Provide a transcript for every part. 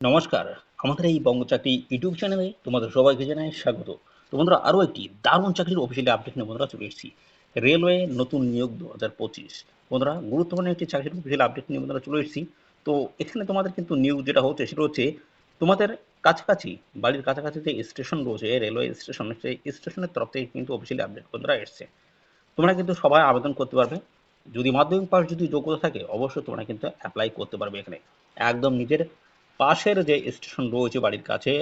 নমস্কার, আমাদের এই বঙ্গ চাকরি ইউটিউব চ্যানেলে তোমাদের সবাইকে জানাই স্বাগত। তো বন্ধুরা, আরও একটি দারুণ চাকরির অফিসিয়ালি আপডেট নিয়ে বন্ধুরা চলে এসেছি। রেলওয়ে নতুন নিয়োগ দু হাজার পঁচিশ। বন্ধুরা, গুরুত্বপূর্ণ একটি চাকরির অফিসিয়ালি আপডেট নিয়ে বন্ধুরা চলে এসেছি। তো এখানে তোমাদের কিন্তু নিয়োগ যেটা হচ্ছে, সেটা হচ্ছে তোমাদের কাছাকাছি, বাড়ির কাছাকাছি যে স্টেশন রয়েছে রেলওয়ে স্টেশন সেই স্টেশনের তরফ থেকে কিন্তু অফিসিয়ালি আপডেট বন্ধুরা এসছে। তোমরা কিন্তু সবাই আবেদন করতে পারবে। যদি মাধ্যমিক পাস যদি যোগ্যতা থাকে, অবশ্যই তোমরা কিন্তু অ্যাপ্লাই করতে পারবে এখানে। একদম নিজের পাশের যে স্টেশন রয়েছে বাড়ির কাছে,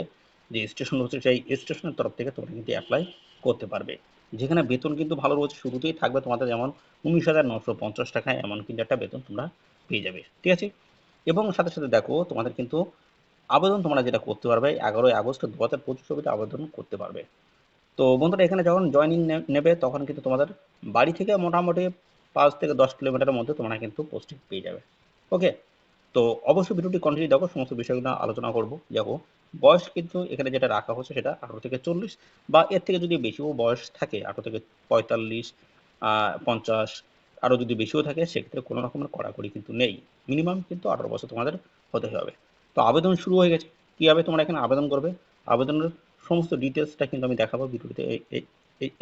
যে স্টেশন রয়েছে, সেই স্টেশনের তরফ থেকে তোমরা কিন্তু অ্যাপ্লাই করতে পারবে। যেখানে বেতন কিন্তু ভালো রয়েছে, শুরুতেই থাকবে তোমাদের যেমন উনিশ হাজার নশো পঞ্চাশ টাকা, এমন কিন্তু একটা বেতন তোমরা পেয়ে যাবে। ঠিক আছে? এবং সাথে সাথে দেখো, তোমাদের কিন্তু আবেদন তোমরা যেটা করতে পারবে, এগারোই আগস্ট দু হাজার পঁচিশ ছবিতে আবেদন করতে পারবে। তো বন্ধুরা, এখানে যখন জয়নিং নেবে, তখন কিন্তু তোমাদের বাড়ি থেকে মোটামুটি পাঁচ থেকে দশ কিলোমিটারের মধ্যে তোমরা কিন্তু পোস্টিং পেয়ে যাবে। ওকে তো অবশ্যই ভিডিওটি কন্টিনিউ দেখো, সমস্ত বিষয়গুলো আলোচনা করব। দেখো, বয়স কিন্তু এখানে যেটা রাখা হচ্ছে সেটা আঠারো থেকে চল্লিশ বা এর থেকে যদি বেশিও বয়স থাকে, আঠারো থেকে পঁয়তাল্লিশ পঞ্চাশ, আরও যদি বেশিও থাকে, সেক্ষেত্রে কোনো রকমের কড়াকড়ি কিন্তু নেই। মিনিমাম কিন্তু আঠারো বছর তোমাদের হতে হবে। তো আবেদন শুরু হয়ে গেছে। কীভাবে তোমরা এখানে আবেদন করবে? আবেদনের সমস্ত ডিটেলসটা কিন্তু আমি দেখাবো ভিডিওতে।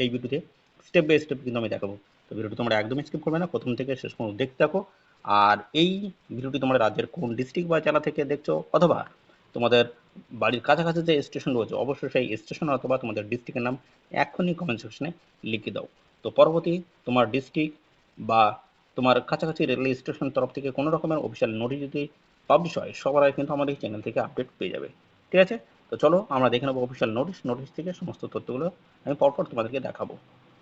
এই ভিডিওতে স্টেপ বাই স্টেপ কিন্তু আমি দেখাবো। তো ভিডিওটি তোমরা একদমই স্কিপ করবে না। প্রথম থেকে শেষ পর্যন্ত দেখতে থাকো। আর এই ভিডিওটি তোমরা রাজ্যের কোন ডিস্ট্রিক্ট বা জেলা থেকে দেখছ অথবা তোমাদের বাড়ির কাছাকাছি যে স্টেশন রয়েছে, অবশ্যই সেই স্টেশন অথবা তোমাদের ডিস্ট্রিক্টের নাম এখনই কমেন্ট সেকশনে লিখে দাও। তো পরবর্তী তোমার ডিস্ট্রিক্ট বা তোমার কাছাকাছি রেলওয়ে স্টেশন তরফ থেকে কোনো রকমের অফিসিয়াল নোটিশ যদি পাবলিশ হয়, সবার আগে কিন্তু আমাদের এই চ্যানেল থেকে আপডেট পেয়ে যাবে। ঠিক আছে? তো চলো আমরা দেখে নেব অফিসিয়াল নোটিশ নোটিশ থেকে সমস্ত তথ্যগুলো আমি পরপর তোমাদেরকে দেখাবো।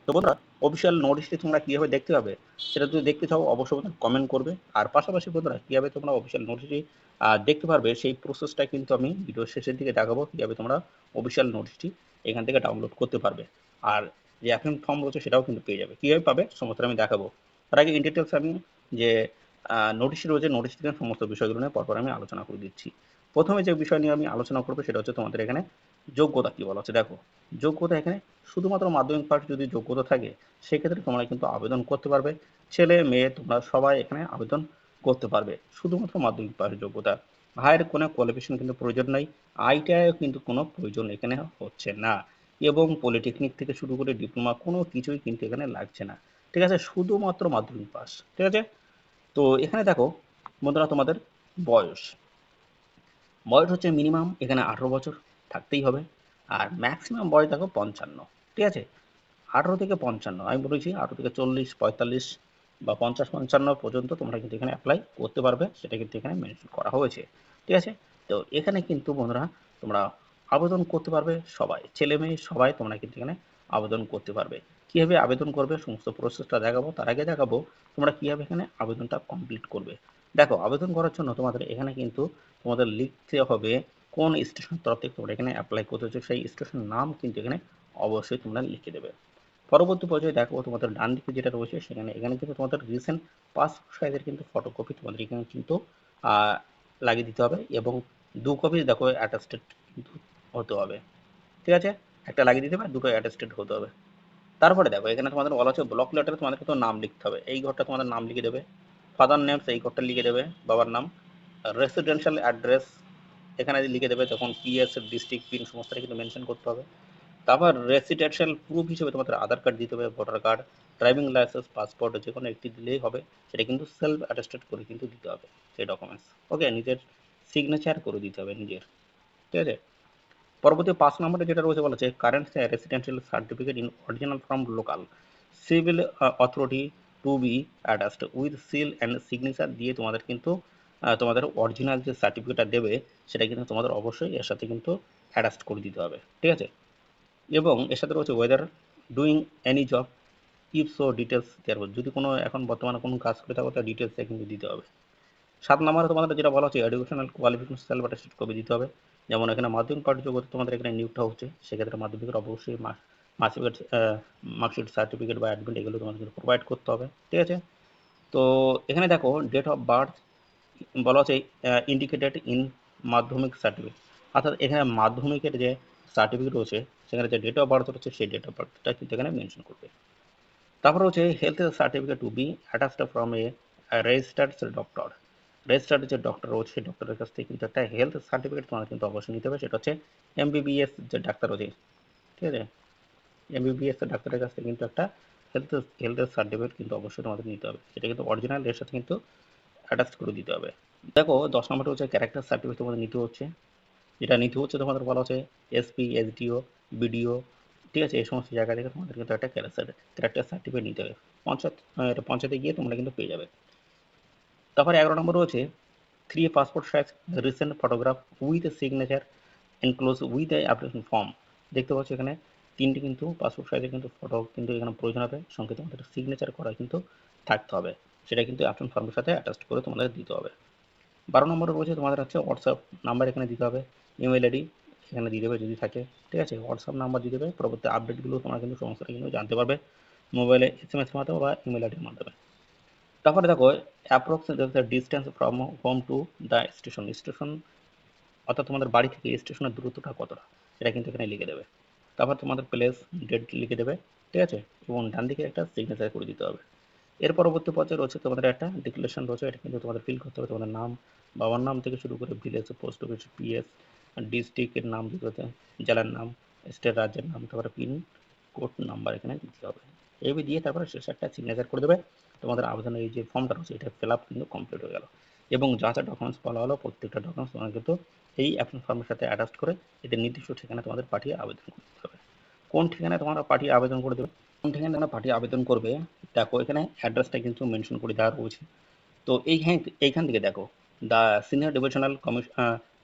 তো বন্ধুরা অফিসিয়াল নোটিশটি তোমরা কীভাবে দেখতে পাবে সেটা যদি দেখতে চাও, অবশ্যই কমেন্ট করবে। আর পাশাপাশি বন্ধুরা, কীভাবে তোমরা অফিসিয়াল নোটিশটি দেখতে পারবে সেই প্রসেসটা কিন্তু আমি ভিডিও শেষের দিকে দেখাবো, কীভাবে তোমরা অফিসিয়াল নোটিশটি এখান থেকে ডাউনলোড করতে পারবে। আর যে অ্যাপ্লিকেন্ট ফর্ম রয়েছে সেটাও কিন্তু পেয়ে যাবে। কীভাবে পাবে সমস্ত আমি দেখাবো। তার আগে ইন আমি যে নোটিশ রয়েছে নোটিশ থেকে সমস্ত বিষয়গুলো নিয়ে পরপর আমি আলোচনা করে দিচ্ছি। প্রথমে যে বিষয় নিয়ে আমি আলোচনা করব সেটা হচ্ছে তোমাদের এখানে যোগ্যতা কী বলা? হচ্ছে দেখো, যোগ্যতা এখানে শুধুমাত্র মাধ্যমিক পাশ যদি যোগ্যতা থাকে, সেক্ষেত্রে তোমরা কিন্তু আবেদন করতে পারবে। ছেলে, মেয়ে, তোমরা সবাই এখানে আবেদন করতে পারবে, শুধুমাত্র মাধ্যমিক পাশ যোগ্যতা। হায়ার কোনো কোয়ালিফিকেশন কিন্তু প্রয়োজন নাই আইটিআইও কিন্তু কোনো প্রয়োজন এখানে হচ্ছে না। এবং পলিটেকনিক থেকে শুরু করে ডিপ্লোমা কোনো কিছুই কিন্তু এখানে লাগছে না। ঠিক আছে, শুধুমাত্র মাধ্যমিক পাস ঠিক আছে? তো এখানে দেখো, বন্ধুরা, তোমাদের বয়স। বয়স হচ্ছে মিনিমাম এখানে আঠেরো বছর। থাকতেই হবে। আর ম্যাক্সিমাম বয়স দেখো পঞ্চান্ন, ঠিক আছে? আঠেরো থেকে পঞ্চান্ন, আমি বলেছি আঠেরো থেকে চল্লিশ, পঁয়তাল্লিশ বা পঞ্চাশ পঞ্চান্ন পর্যন্ত তোমরা কিন্তু এখানে অ্যাপ্লাই করতে পারবে, সেটা কিন্তু এখানে মেনশন করা হয়েছে, ঠিক আছে? তো এখানে কিন্তু বন্ধুরা তোমরা আবেদন করতে পারবে সবাই, ছেলে মেয়ে সবাই তোমরা কিন্তু এখানে আবেদন করতে পারবে। কীভাবে আবেদন করবে, সমস্ত প্রসেসটা দেখাবো, তার আগে দেখাবো তোমরা কীভাবে এখানে আবেদনটা কমপ্লিট করবে। দেখো, আবেদন করার জন্য তোমাদের এখানে কিন্তু তোমাদের লিখতে হবে কোন স্টেশন তরফ থেকে তোমরা এখানে অ্যাপ্লাই করতে হচ্ছে সেই স্টেশনের নাম কিন্তু এখানে অবশ্যই তোমরা লিখে দেবে। পরবর্তী পর্যায়ে দেখো তোমাদের ডান দিকে যেটা রয়েছে, সেখানে এখানে কিন্তু তোমাদের রিসেন্ট পাসপোর্ট সাইজের কিন্তু ফটোকপি তোমাদের এখানে কিন্তু লাগিয়ে দিতে হবে এবং দু কপি দেখো অ্যাটাস্টেড কিন্তু হতে হবে। ঠিক আছে? একটা লাগিয়ে দিতে হবে, দুটো অ্যাটাস্টেড হতে হবে। তারপরে দেখো, এখানে তোমাদের বলা হচ্ছে ব্লক লেটারে তোমাদের কিন্তু নাম লিখতে হবে। এই ঘরটা তোমাদের নাম লিখে দেবে। ফাদার নেমস এই ঘরটা লিখে দেবে, বাবার নাম। রেসিডেন্সিয়াল অ্যাড্রেস এখানে যদি লিখে দেবে তখন পিএস ডিস্ট্রিক্ট পিন সমস্তটা কিন্তু মেনশন করতে হবে। তারপর রেসিডেন্সিয়াল প্রুফ হিসেবে তোমাদের আধার কার্ড দিতে হবে voter card driving licence passport যে কোনো একটি দিলেই হবে। সেটা কিন্তু সেলফ অ্যাটেস্টেড করে কিন্তু দিতে হবে সেই ডকুমেন্টস ওকে নিজের সিগনেচার করে দিতে হবে নিজের। ঠিক আছে? পরবর্তী পাঁচ নম্বরে যেটা রয়েছে বলা হচ্ছে current residential certificate in original from local civil authority to be attached with seal and signature দিয়ে তোমাদের কিন্তু তোমাদের অরিজিনাল যে সার্টিফিকেটটা দেবে, সেটা কিন্তু তোমাদের অবশ্যই এর সাথে কিন্তু অ্যাটাচ করে দিতে হবে, ঠিক আছে? এবং এর সাথে রয়েছে whether doing any job if so details দেওয়ার যদি কোনো এখন বর্তমানে কোনো কাজ করে থাকো, তার ডিটেলসটা কিন্তু দিতে হবে। সাত নম্বরে তোমাদের যেটা বলা হচ্ছে educational qualification self attested copy দিতে হবে। যেমন এখানে মাধ্যমিক পাঠ যোগ্যতা তোমাদের এখানে নিয়োগটা হচ্ছে, সেক্ষেত্রে মাধ্যমিকের অবশ্যই মার্কশিট মার্কশিট সার্টিফিকেট বা অ্যাডমিট এগুলো তোমাদের প্রোভাইড করতে হবে, ঠিক আছে? তো এখানে দেখো ডেট অফ বার্থ বলা হচ্ছে ইন্ডিকেটেড ইন মাধ্যমিক সার্টিফিকেট অর্থাৎ এখানে মাধ্যমিকের যে সার্টিফিকেট রয়েছে, সেখানে যে ডেট অফ বার্থ রয়েছে, সেই ডেট অফ বার্থটা কিন্তু এখানে মেনশন করবে। তারপর হচ্ছে health certificate to be attached from a registered doctor registered যে ডক্টর রয়েছে, সেই ডক্টরের কাছ থেকে কিন্তু একটা হেলথ সার্টিফিকেট তোমাদের কিন্তু অবশ্যই নিতে হবে, সেটা হচ্ছে এমবিবিএস যে ডাক্তার রয়েছে। ঠিক আছে? এমবিবিএস ডাক্তারের কাছ থেকে কিন্তু একটা হেলথ হেলথের সার্টিফিকেট কিন্তু অবশ্যই তোমাদের নিতে হবে। সেটা কিন্তু অরিজিনাল এর সাথে কিন্তু অ্যাটাচ করে দিতে হবে। দেখো, দশ নম্বরটা হচ্ছে ক্যারেক্টার সার্টিফিকেট তোমাদের নিতে হচ্ছে। যেটা নিতে হচ্ছে তোমাদের বলা হচ্ছে এসপি এসডিও বিডিও ঠিক আছে? এই সমস্ত জায়গা থেকে তোমাদের কিন্তু একটা ক্যারেক্টার সার্টিফিকেট নিতে হবে। পঞ্চায়েত পঞ্চায়েতে গিয়ে তোমরা কিন্তু পেয়ে যাবে। তারপরে এগারো নম্বর রয়েছে three passport size recent photograph with signature enclose with a application form দেখতে পাচ্ছ এখানে তিনটি কিন্তু পাসপোর্ট সাইজের কিন্তু ফটো কিন্তু এখানে প্রয়োজন হবে। সঙ্গে তোমাদের সিগনেচার করা কিন্তু থাকতে হবে। সেটা কিন্তু অ্যাপ্লিকেশন ফর্মের সাথে অ্যাটাচ করে তোমাদের দিতে হবে। বারো নম্বরে রয়েছে তোমাদের হচ্ছে হোয়াটসঅ্যাপ নাম্বার এখানে দিতে হবে। ইমেল আইডি এখানে দিয়ে দেবে যদি থাকে। ঠিক আছে? হোয়াটসঅ্যাপ নাম্বার দিয়ে দেবে। পরবর্তী আপডেটগুলো তোমরা কিন্তু সমস্তটা কিন্তু জানতে পারবে। মোবাইলে এস এম এস মাধ্যমে বা ইমেল আইডির মাধ্যমে। তারপরে দেখো approx distance from home to the station station অর্থাৎ তোমাদের বাড়ি থেকে স্টেশনের দূরত্বটা কতটা? সেটা কিন্তু এখানে লিখে দেবে। তারপর তোমাদের প্লেস ডেট লিখে দেবে। ঠিক আছে? এবং ডান দিকে একটা সিগনেচার করে দিতে হবে। এর পরবর্তী পর্যায়ে রয়েছে তোমাদের একটা ডিক্লারেশন রয়েছে, এটা কিন্তু তোমাদের ফিল করতে হবে, তোমাদের নাম, বাবার নাম থেকে শুরু করে ভিলেজ পোস্ট অফিস পিএস ডিস্ট্রিক্টের নাম দিতে হবে, জেলার নাম স্টেট রাজ্যের নাম, তারপরে পিন কোড নাম্বার এখানে দিতে হবে। এইভাবে দিয়ে তারপরে শেষ একটা সিগনেচার করে দেবে। তোমাদের আবেদনের এই যে ফর্মটা রয়েছে, এটা ফিল আপ কিন্তু কমপ্লিট হয়ে গেল। এবং যা যা ডকুমেন্টস বলা হলো, প্রত্যেকটা ডকুমেন্টস তোমার কিন্তু এই অ্যাপ্লিকেশন ফর্মের সাথে অ্যাটাচ করে এদের নির্দিষ্ট ঠিকানা তোমাদের পাঠিয়ে আবেদন করতে হবে। কোন ঠিকানায় তোমরা পাঠিয়ে আবেদন করে দেবে? কোন ঠিকানায় তোমরা পাঠিয়ে আবেদন করবে? দেখো, এখানে অ্যাড্রেসটা কিন্তু মেনশন করে দেওয়া রয়েছে। তো এইখানে এইখান থেকে দেখো the senior divisional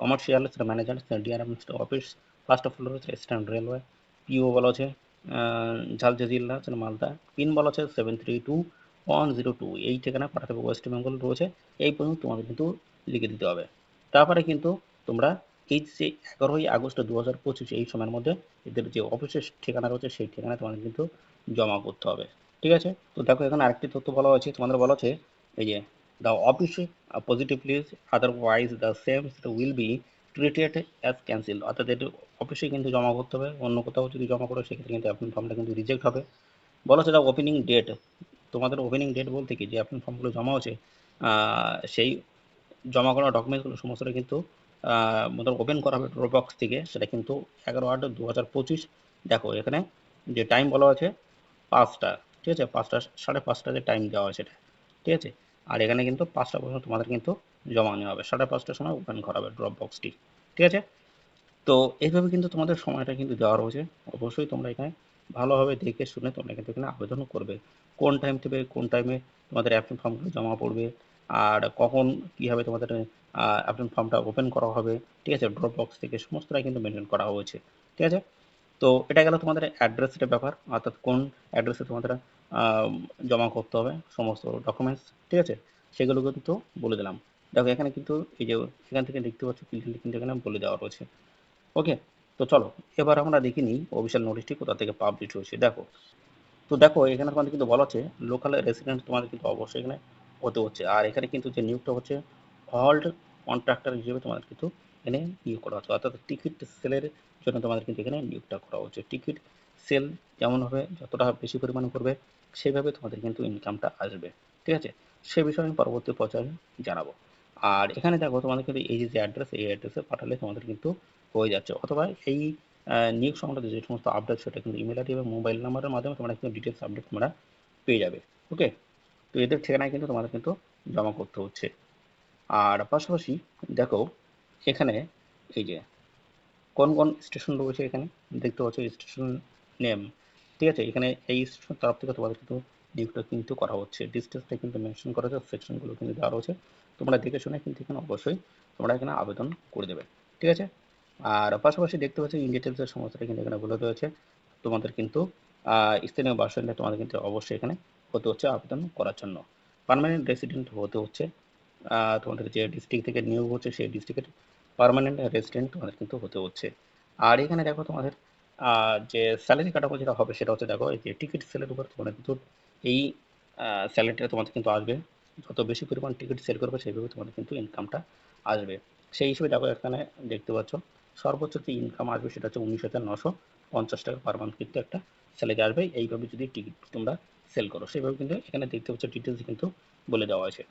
commercial manager DR office first of all হচ্ছে ইস্টার্ন রেলওয়ে পিও বলা আছে হচ্ছে মালদা পিন বলা আছে seven three two one zero two এই ঠিকানা পাঠাতে ওয়েস্ট বেঙ্গল রয়েছে, এই পর্যন্ত তোমাদের কিন্তু লিখে দিতে হবে। তারপরে কিন্তু তোমরা এই যে এগারোই আগস্ট দু হাজার পঁচিশ এই সময়ের মধ্যে এদের যে অফিসের ঠিকানা রয়েছে সেই ঠিকানায় তোমাদের কিন্তু জমা করতে হবে। ঠিক আছে? তো দেখো, এখানে আরেকটি তথ্য বলা হয়েছে, তোমাদের বলা হচ্ছে এই যে the office positively otherwise the same will be treated as cancel অর্থাৎ এটি অফিসে কিন্তু জমা করতে হবে, অন্য কোথাও যদি জমা করো, সেক্ষেত্রে কিন্তু অ্যাপ্লিকেশন ফর্মটা কিন্তু রিজেক্ট হবে। বলা হচ্ছে দ্য ওপেনিং ডেট তোমাদের ওপেনিং ডেট বলতে কি? যে অ্যাপ্লিকেশন ফর্মগুলো জমা হচ্ছে সেই জমা করা ডকুমেন্টসগুলো সমস্তটা কিন্তু মতলব ওপেন করা হবে ড্রপ বক্স থেকে। সেটা কিন্তু এগারো আট দু হাজার পঁচিশ। দেখো, এখানে যে টাইম বলা আছে পাঁচটা। ঠিক আছে? পাঁচটা, সাড়ে পাঁচটা যে টাইম দেওয়া আছে ঠিক আছে? আর এখানে কিন্তু পাঁচটা পর্যন্ত তোমাদের কিন্তু জমা নেওয়া হবে। সাড়ে পাঁচটার সময় ওপেন করা হবে ড্রপ বক্সটি ঠিক আছে? তো এইভাবে কিন্তু তোমাদের সময়টা কিন্তু দেওয়া রয়েছে। অবশ্যই তোমরা এখানে ভালোভাবে দেখে শুনে তোমরা কিন্তু এখানে আবেদন করবে। কোন টাইম থেকে কোন টাইমে তোমাদের অ্যাপ্লিকেশন ফর্মগুলো জমা পড়বে, আর কখন কীভাবে তোমাদের অ্যাপ্লিকেশন ফর্মটা ওপেন করা হবে, ঠিক আছে? ড্রপ বক্স থেকে সমস্তটাই কিন্তু মেনটেন করা হয়েছে, ঠিক আছে? তো এটা গেল তোমাদের অ্যাড্রেসের ব্যাপার, অর্থাৎ কোন অ্যাড্রেসে তোমাদের জমা করতে হবে, সমস্ত ডকুমেন্টস ঠিক আছে? সেগুলো কিন্তু বলে দিলাম। দেখো, এখানে কিন্তু এই যে, এখান থেকে দেখতে পাচ্ছ ক্লিয়ারলি কিন্তু এখানে বলে দেওয়া রয়েছে। ওকে তো চলো, এবার আমরা দেখে নিই অফিসিয়াল নোটিশটি কোথা থেকে পাবলিশ হয়েছে। দেখো, তো দেখো, এখানে তোমাদের কিন্তু বলা হচ্ছে লোকাল রেসিডেন্ট তোমাদের কিন্তু অবশ্যই এখানে হতে হচ্ছে। আর এখানে কিন্তু যে নিয়োগটা হচ্ছে হল্ড কন্ট্রাক্টর হিসেবে তোমাদের কিন্তু এখানে নিয়োগ করা হচ্ছে। অর্থাৎ টিকিট সেলের জন্য তোমাদের কিন্তু এখানে নিয়োগটা করা হচ্ছে। টিকিট সেল যেমন হবে, যতটা বেশি পরিমাণে করবে সেইভাবে তোমাদের কিন্তু ইনকামটা আসবে। ঠিক আছে? সে বিষয়ে আমি পরবর্তী পর্যায়ে জানাব। আর এখানে দেখো, তোমাদের কিন্তু এই যে অ্যাড্রেস এই অ্যাড্রেসে পাঠালে তোমাদের কিন্তু হয়ে যাচ্ছে। অথবা এই নিয়োগ সংক্রান্ত যে সমস্ত আপডেট সেটা কিন্তু ইমেল আইডি এবং মোবাইল নাম্বারের মাধ্যমে তোমরা কিন্তু ডিটেলস আপডেট তোমরা পেয়ে যাবে। ওকে তো এদের ঠিকানায় কিন্তু তোমাদের কিন্তু জমা করতে হচ্ছে। আর পাশাপাশি দেখো এখানে এই যে, কোন কোন স্টেশন রয়েছে এখানে? দেখতে পাচ্ছ স্টেশন নেম ঠিক আছে? এখানে এই স্টেশন তরফ থেকে তোমাদের কিন্তু নিয়োগটা কিন্তু করা হচ্ছে। ডিস্টেন্সটা কিন্তু মেনশন করা হচ্ছে সেকশনগুলো কিন্তু দেওয়া রয়েছে। তোমরা দেখে শুনে কিন্তু এখানে অবশ্যই তোমরা এখানে আবেদন করে দেবে, ঠিক আছে? আর পাশাপাশি দেখতে পাচ্ছ ইন ডিটেলসের সমস্যাটা কিন্তু এখানে বলে রয়েছে তোমাদের কিন্তু স্থানীয় বাসিন্দা তোমাদের কিন্তু অবশ্যই এখানে হতে হচ্ছে আবেদন করার জন্য। পার্মানেন্ট রেসিডেন্ট হতে হচ্ছে। তোমাদের যে ডিস্ট্রিক্ট থেকে নিয়োগ হচ্ছে, সেই ডিস্ট্রিক্টের পার্মানেন্ট রেসিডেন্ট তোমাদের কিন্তু হতে হচ্ছে। আর এখানে দেখো তোমাদের যে স্যালারি কাটাবো যেটা হবে, সেটা হচ্ছে দেখো, এই যে টিকিট সেলের উপর তোমাদের কিন্তু এই স্যালারিটা তোমাদের কিন্তু আসবে। যত বেশি পরিমাণ টিকিট সেল করবে, সেইভাবে তোমাদের কিন্তু ইনকামটা আসবে। সেই হিসেবে দেখো এখানে দেখতে পাচ্ছ, সর্বোচ্চ যে ইনকাম আসবে, সেটা হচ্ছে উনিশ হাজার নশো পঞ্চাশ টাকা পার মান্থ কিন্তু একটা স্যালারি আসবে। এইভাবে যদি টিকিট তোমরা সেল করো, সেইভাবে কিন্তু এখানে দেখতে পাচ্ছ ডিটেলস কিন্তু বলে দেওয়া আছে।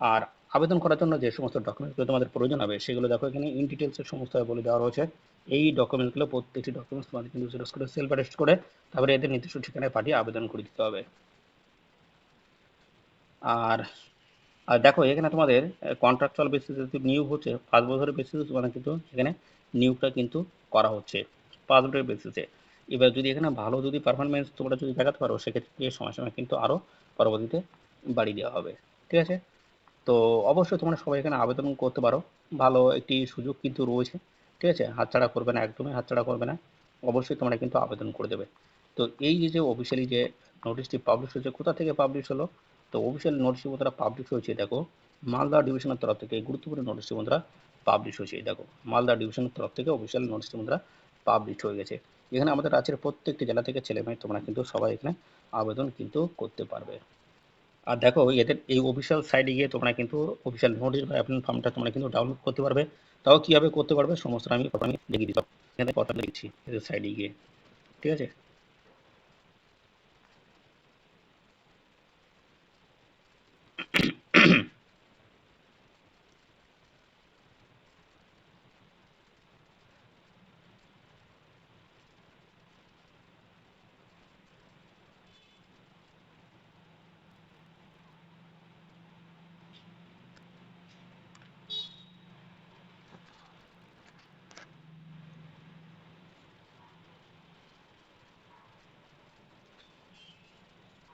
আর আবেদন করার জন্য যে সমস্ত ডকুমেন্টসগুলো তোমাদের প্রয়োজন হবে, সেগুলো দেখো এখানে ইন ডিটেলসের সমস্ত বলে দেওয়া রয়েছে। এই ডকুমেন্টসগুলো প্রত্যেকটি ডকুমেন্টস তোমাদের কিন্তু জেরক্স করে সেলফ অ্যারেস্ট করে তারপরে এদের নির্দিষ্ট ঠিকানায় পাঠিয়ে আবেদন করে দিতে হবে। আর আর দেখো এখানে তোমাদের কন্ট্রাকচুয়াল বেসিসে যদি নিয়োগ হচ্ছে, পাঁচ বছরের বেসিসে তোমাদের কিন্তু এখানে নিয়োগটা কিন্তু করা হচ্ছে পাঁচ বছরের বেসিসে এবার যদি এখানে ভালো যদি পারফরমেন্স তোমরা যদি দেখাতে পারো, সেক্ষেত্রে সময় সময় কিন্তু আরও পরবর্তীতে বাড়িয়ে দেওয়া হবে। ঠিক আছে? তো অবশ্যই তোমরা সবাই এখানে আবেদন করতে পারো। ভালো একটি সুযোগ কিন্তু রয়েছে, ঠিক আছে? হাতছাড়া করবে না, একদমই হাতছাড়া করবে না। অবশ্যই তোমরা কিন্তু আবেদন করে দেবে। তো এই যে অফিসিয়ালি যে নোটিশটি পাবলিশ হয়েছে, কোথা থেকে পাবলিশ হলো? তো অফিসিয়াল নোটিশটি বন্ধুরা পাবলিশ হয়েছে দেখো, মালদা ডিভিশনের তরফ থেকে গুরুত্বপূর্ণ নোটিশটি বন্ধুরা পাবলিশ হয়েছে দেখো, মালদা ডিভিশনের তরফ থেকে অফিসিয়াল নোটিশটি বন্ধুরা পাবলিশ হয়ে গেছে। এখানে আমাদের রাজ্যের প্রত্যেকটি জেলা থেকে ছেলে মেয়ে তোমরা কিন্তু সবাই এখানে আবেদন কিন্তু করতে পারবে। আর দেখো, এদের এই অফিসিয়াল সাইটে গিয়ে তোমরা কিন্তু অফিসিয়াল নোটিশ বা অ্যাপ্লিকেশন ফর্মটা তোমরা কিন্তু ডাউনলোড করতে পারবে। তাও কীভাবে করতে পারবে সমস্ত আমি আমি দেখিয়ে দিচ্ছি। এখানে কথা লিখছি এদের সাইডে গিয়ে। ঠিক আছে?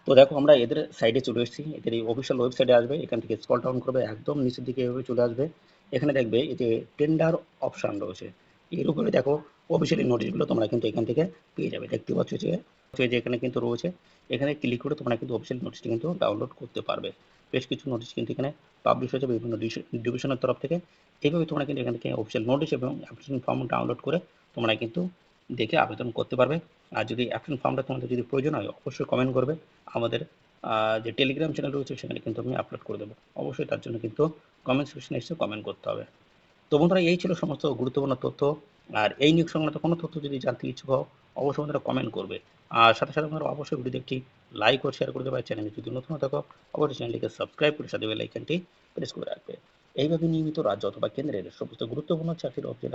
তো দেখো আমরা এদের সাইডে চলে এসেছি। এদের এই অফিসিয়াল ওয়েবসাইটে আসবে, এখান থেকে স্কল ডাউন করবে, একদম নিচের দিকে এভাবে চলে আসবে। এখানে দেখবে যে টেন্ডার অপশান রয়েছে। এর উপরে দেখো অফিসিয়ালি নোটিশগুলো তোমরা কিন্তু এখান থেকে পেয়ে যাবে। দেখতে পাচ্ছ যে যে এখানে কিন্তু রয়েছে। এখানে ক্লিক করে তোমরা কিন্তু অফিসিয়াল নোটিশটি কিন্তু ডাউনলোড করতে পারবে। বেশ কিছু নোটিশ কিন্তু এখানে পাবলিশ হয়েছে বিভিন্ন ডিভিশনের তরফ থেকে। এইভাবে তোমরা কিন্তু এখান থেকে অফিসিয়াল নোটিশ এবং অ্যাপ্লিকেশন ফর্ম ডাউনলোড করে তোমরা কিন্তু দেখে আবেদন করতে পারবে। আর যদি অ্যাপ্লিকেশন ফর্মটা তোমাদের যদি প্রয়োজন হয়, অবশ্যই কমেন্ট করবে। আমাদের যে টেলিগ্রাম চ্যানেল রয়েছে, সেখানে কিন্তু আমি আপলোড করে দেবো। অবশ্যই তার জন্য কিন্তু কমেন্ট সেকশনে এসে কমেন্ট করতে হবে। তো বন্ধুরা, এই ছিল সমস্ত গুরুত্বপূর্ণ তথ্য। আর এই নিয়োগ সংক্রান্ত কোনো তথ্য যদি জানতে ইচ্ছুক হও, অবশ্যই বন্ধুরা কমেন্ট করবে। আর সাথে সাথে বন্ধুরা, অবশ্যই ভিডিও একটি লাইক ও শেয়ার করে দেবে। আর চ্যানেলে যদি নতুন থাকো, অবশ্যই চ্যানেলটিকে সাবস্ক্রাইব করে সাথে বেল আইকনটি প্রেস করে রাখবে। এইভাবে নিয়মিত রাজ্য অথবা কেন্দ্রের সমস্ত গুরুত্বপূর্ণ চাকরির অফিসে